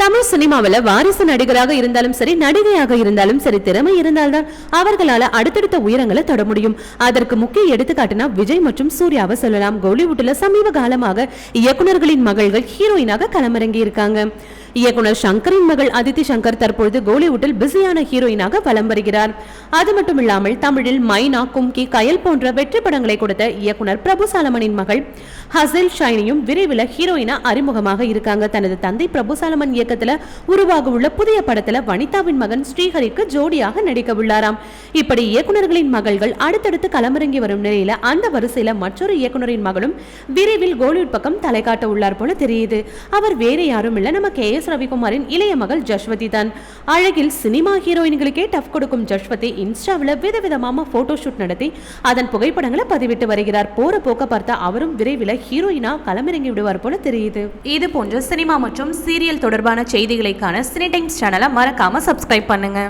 தமிழ் சினிமாவில் வாரிசு நடிகராக இருந்தாலும் சரி நடிகையாக இருந்தாலும் சரி திறமை இருந்தால்தான் அவர்களால அடுத்தடுத்த உயரங்களை தொட முடியும். அதற்கு முக்கிய எடுத்துக்காட்டுனா விஜய் மற்றும் சூர்யாவை சொல்லலாம். கோலிவுட்ல சமீப காலமாக இயக்குனர்களின் மகள்கள் ஹீரோயினாக களமிறங்கி இருக்காங்க இயக்குனர் சங்கரின் மகள் அதித்தி சங்கர் தற்பொழுது கோலிவுட்டில் பிஸியான ஹீரோயினாக வலம் வருகிறார். அது மட்டும் இல்லாமல் தமிழில் மைனா கும்கி கயல் போன்ற வெற்றி படங்களை கொடுத்த இயக்குனர் பிரபு சாலமனின் மகள் ஹசில் ஷைனியும் விரைவில் ஹீரோயினா அறிமுகமாக இருக்காங்க. தனது தந்தை பிரபு சாலமன் இயக்கத்தில் உருவாக உள்ள புதிய படத்துல வனிதாவின் மகன் ஸ்ரீஹரிக்கு ஜோடியாக நடிக்க உள்ளாராம் இப்படி இயக்குனர்களின் மகள்கள் அடுத்தடுத்து களமிறங்கி வரும் நிலையில அந்த வரிசையில மற்றொரு இயக்குனரின் மகளும் விரைவில் கோலிவுட் பக்கம் தலை காட்ட உள்ளார் போல தெரியுது. அவர் வேற யாரும் இல்ல. நம்ம கே எஸ் ரவிக்குமாரின் இளைய மகள் ஜஸ்வதி தான். அழகில் சினிமா ஹீரோயின்களுக்கே டஃப் கொடுக்கும் ஜஸ்வதி இன்ஸ்டாவில் விதவிதமாக போட்டோ ஷூட் நடத்தி அதன் புகைப்படங்களை பதிவிட்டு வருகிறார். போற போக்க பார்த்தா அவரும் விரைவில் ஹீரோயினா களமிறங்கி விடுவார் போல தெரியுது. இது போன்ற சினிமா மற்றும் சீரியல் தொடர்பான செய்திகளைக்கான சினி டைம்ஸ் சேனலை மறக்காம சப்ஸ்கிரைப் பண்ணுங்க.